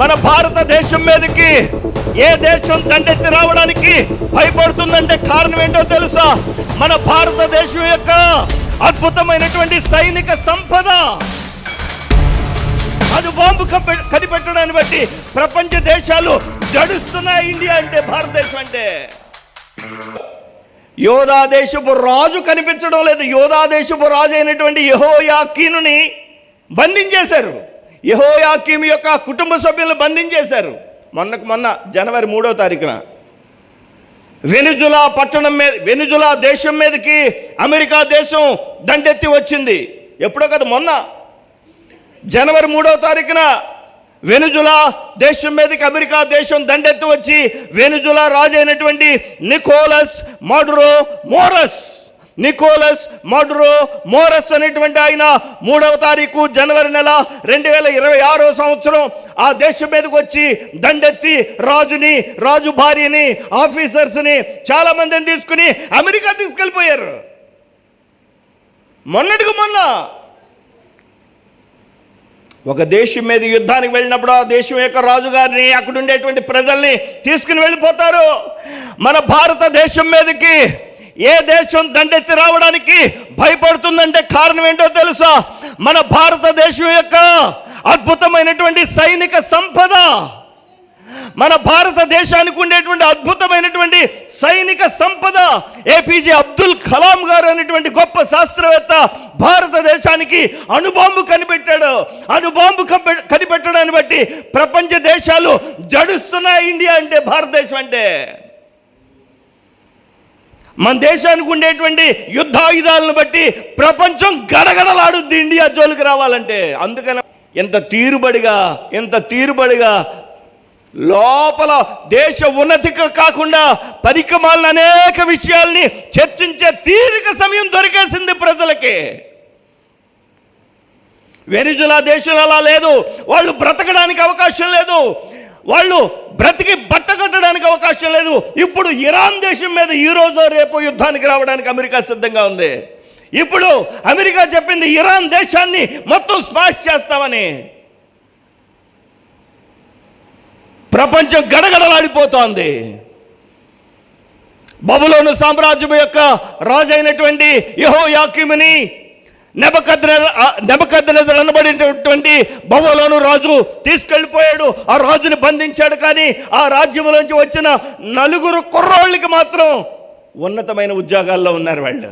మన భారతదేశం మీదకి ఏ దేశం దండెత్తి రావడానికి భయపడుతుందంటే కారణం ఏంటో తెలుసా? మన భారతదేశం యొక్క అద్భుతమైనటువంటి సైనిక సంపద. అది బాంబు కనిపెట్టడాన్ని బట్టి ప్రపంచ దేశాలు జడుస్తున్నాయి. ఇండియా అంటే భారతదేశం అంటే. యోధా దేశపు రాజు కనిపించడం లేదు. యోధా దేశపు రాజు అయినటువంటి యహోయాకీనుని బంధించేశారు యహోయాకీము యొక్క కుటుంబ సభ్యులను బంధించేశారు. మొన్నకు మొన్న జనవరి మూడో తారీఖున. వెనుజులా పట్టణం మీద వెనుజులా దేశం మీదకి అమెరికా దేశం దండెత్తి వచ్చింది. ఎప్పుడో కదా మొన్న. జనవరి మూడో తారీఖున వెనుజులా దేశం మీదకి అమెరికా దేశం దండెత్తి వచ్చి Venezuela రాజైనటువంటి Nicolas Maduro Moros Nicolas Maduro Moros అనేటువంటి ఆయన మూడవ తారీఖు జనవరి నెల రెండు వేల ఇరవై ఆరో సంవత్సరం ఆ దేశం మీదకి వచ్చి దండెత్తి రాజుని రాజు భార్యని ఆఫీసర్స్ని చాలా మందిని తీసుకుని అమెరికా తీసుకెళ్ళిపోయారు. మొన్నటికి మొన్న ఒక దేశం మీద యుద్ధానికి వెళ్ళినప్పుడు ఆ దేశం యొక్క రాజుగారిని అక్కడ ఉండేటువంటి ప్రజల్ని తీసుకుని వెళ్ళిపోతారు. మన భారతదేశం మీదకి ఏ దేశం దండెత్తి రావడానికి భయపడుతుందంటే కారణం ఏంటో తెలుసా? మన భారతదేశం యొక్క అద్భుతమైనటువంటి సైనిక సంపద. మన భారతదేశానికి ఉండేటువంటి అద్భుతమైనటువంటి సైనిక సంపద. ఏపీజే అబ్దుల్ కలాం గారు అనేటువంటి గొప్ప శాస్త్రవేత్త భారతదేశానికి అణుబాంబు కనిపెట్టాడు. అణుబాంబు కనిపెట్టడాన్ని బట్టి ప్రపంచ దేశాలు జడుస్తున్నాయి. ఇండియా అంటే భారతదేశం అంటే. మన దేశానికి ఉండేటువంటి యుద్ధాయుధాలను బట్టి ప్రపంచం గడగడలాడుద్ది ఇండియా జోలికి రావాలంటే. అందుకని ఎంత తీరుబడిగా ఎంత తీరుబడిగా లోపల దేశ ఉన్నతికి కాకుండా పరికమాలను అనేక విషయాల్ని చర్చించే తీరిక సమయం దొరికేసింది ప్రజలకి. వెనిజులా దేశంలో అలా లేదు. వాళ్ళు బ్రతకడానికి అవకాశం లేదు. వాళ్ళు బ్రతికి బట్ట అవకాశం లేదు. ఇప్పుడు ఇరాన్ దేశం మీద ఈ రోజు రేపు యుద్ధానికి రావడానికి అమెరికా సిద్ధంగా ఉంది. ఇప్పుడు అమెరికా చెప్పింది ఇరాన్ దేశాన్ని మొత్తం స్మాష్ చేస్తామని. ప్రపంచం గడగడలాడిపోతోంది. బబులోను సామ్రాజ్యం యొక్క రాజైనటువంటి యహో యాకిముని నెబకద్నెజర్ అనబడినటువంటి బవలోను రాజు తీసుకెళ్ళిపోయాడు. ఆ రాజుని బంధించాడు కానీ ఆ రాజ్యంలోంచి వచ్చిన నలుగురు కుర్రోళ్ళకి మాత్రం ఉన్నతమైన ఉద్యోగాల్లో ఉన్నారు వాళ్ళు.